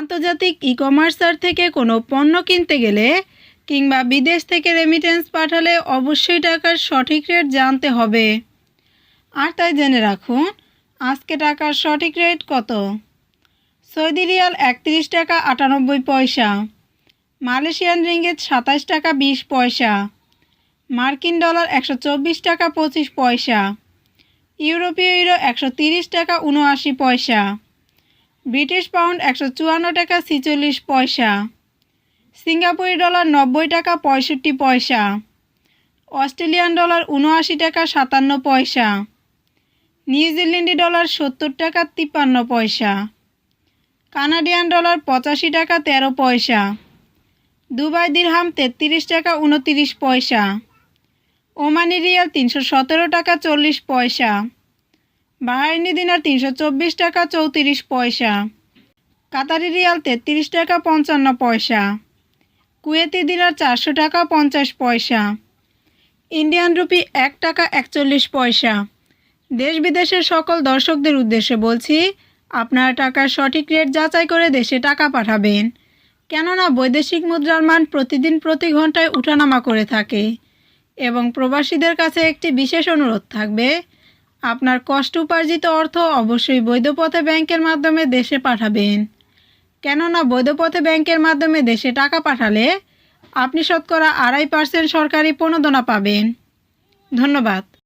আন্তর্জাতিক ই কমার্সার থেকে কোনো পণ্য কিনতে গেলে কিংবা বিদেশ থেকে রেমিটেন্স পাঠালে অবশ্যই টাকার সঠিক রেট জানতে হবে। আর তাই জেনে রাখুন, আজকে টাকার সঠিক রেট কত? সৌদি রিয়াল একত্রিশ টাকা আটানব্বই পয়সা, মালয়েশিয়ান রিঙ্গিত সাতাশ টাকা বিশ পয়সা, মার্কিন ডলার একশো চব্বিশ টাকা পঁচিশ পয়সা, ইউরোপীয় ইউরো একশো তিরিশ টাকা উনআশি পয়সা। ব্রিটিশ পাউন্ড একশো চুয়ান্ন টাকা ছিচল্লিশ পয়সা। সিঙ্গাপুরি ডলার নব্বই টাকা পঁয়ষট্টি পয়সা। অস্ট্রেলিয়ান ডলার উনআশি টাকা সাতান্ন পয়সা। নিউজিল্যান্ডি ডলার সত্তর টাকা তিপ্পান্ন পয়সা। কানাডিয়ান ডলার পঁচাশি টাকা তেরো পয়সা। দুবাই দিরহাম তেত্রিশ টাকা উনতিরিশ পয়সা। ওমানি রিয়াল তিনশো সতেরো টাকা চল্লিশ পয়সা। বাহারিনি দিনার তিনশো চব্বিশ টাকা চৌত্রিশ পয়সা। কাতারি রিয়াল তেত্রিশ টাকা পঞ্চান্ন পয়সা। কুয়েতি দিনার চারশো টাকা পঞ্চাশ পয়সা। ইন্ডিয়ান রুপি এক টাকা একচল্লিশ পয়সা। দেশ বিদেশের সকল দর্শকদের উদ্দেশ্যে বলছি, আপনার টাকার সঠিক রেট যাচাই করে দেশে টাকা পাঠাবেন। কেননা বৈদেশিক মুদ্রার মান প্রতিদিন প্রতি ঘন্টায় উঠানামা করে থাকে এবং প্রবাসীদের কাছে একটি বিশেষ অনুরোধ থাকবে আপনার কষ্ট উপার্জিত অর্থ অবশ্যই বৈধপথে ব্যাংকের মাধ্যমে দেশে পাঠাবেন। কেননা বৈধপথে ব্যাংকের মাধ্যমে দেশে টাকা পাঠালে আপনি শতকরা আড়াই পার্সেন্ট সরকারি প্রণোদনা পাবেন। ধন্যবাদ।